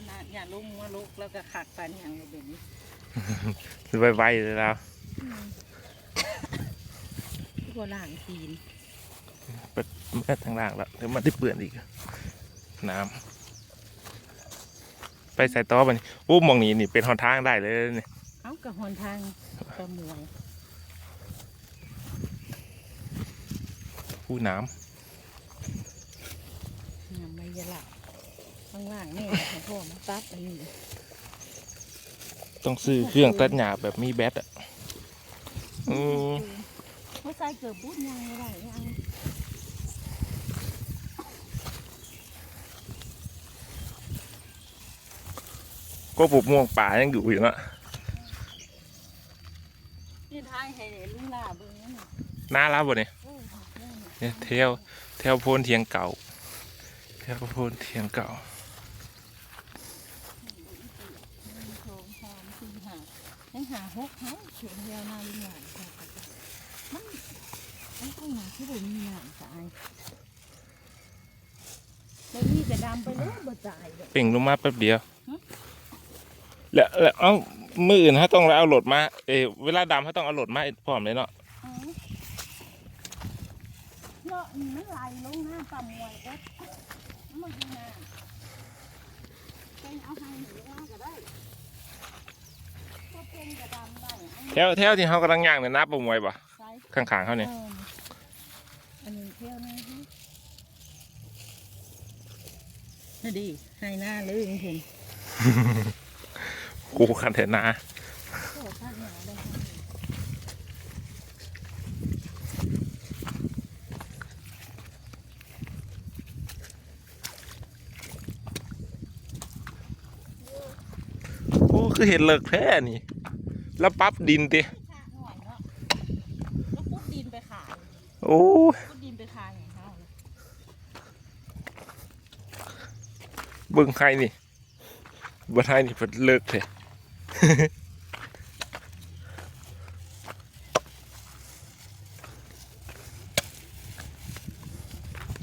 อันนั้นอย่าลุกมาลุกแล้วก็ขักปันอย่างเดี๋ยวนี้ไวๆเลยแล้วที่โบราณจีนมันก็ทางล่างแล้วเดี๋ยวมันได้เปื่อนอีก น้ำไปใส่ต่อไปนี่โอ้หมองนี้นี่เป็นหนทางได้เลยนี่เอากระหอนทางกระมวยผู้น้งามไม่ยะละ ข้างล่างนี่ของพ่อมาตัดอันนี้ต้องซื้อเครื่องตัดหญ้าแบบมีแบตอะอืมเขาใส่เกือบบุญยังไม่ได้ยังก็ปลูกม่วงป่ายังอยู่อยู่เนะนี่ทายให้ลุงลาเบิ่งน่ารักบ่เนี่ยเนั่นน่ะเนี่ยเทวเทวโพนเทียงเก่าเทียวโพนเทียงเก่า หนึ่งสองสามสี่ห้า ยังหาหกเขาเขียนยาวหน้าลุงลาค่ะมันมันข้างหน้าที่ผมมีหน้าตายแล้วนี่จะดำไปเลยบ่ตายเลยเป่งลงมาแป๊บเดียวฮะแล้วแล้วเอ้ามืออื่นถ้าต้องเอาโหลดมา เออเวลาดำถ้าต้องเอาโหลดมาพร้อมเลยเนาะเอาเนาะนี่มันไหลลงน้ำต่ำมวยเอ็ดมันข้างหน้าเป็นเอาให้หนูว่าก็ได้ก็เป็นกระดำได้เอา แถวแถวที่เขากำลังย่างเนี่ยนับบ่มวยบ่ใส่ข้างๆเขาเนี่ยอออันนี้เที่ยวนะฮะนี่ดีให้หน้าเลยเห็นกูคันเถนาโอ้ท่านหนาเลยโอ้คือเห็นเลิกแท้นี่ แล้วปรั๊บดินติชาหน่อยเนาะแล้วพุดดินไปขายโอ้ยพุดดินไปขายอย่างเขาเลยเบิ่งใครนี่บ่ไทยนี่เพิ่นเลิกแท้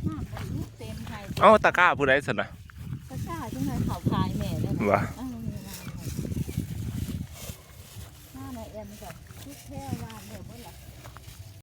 น้ำมันลูกเต็มไทยเอ้าตะกร้าผู้ใดสนะกระชาจังไงเขาพายแม่ได้วะอ้าวมีร้านไหนหน้า ในเอ็มกับชุกแค่วานเดี๋ยวเมื่อไหร่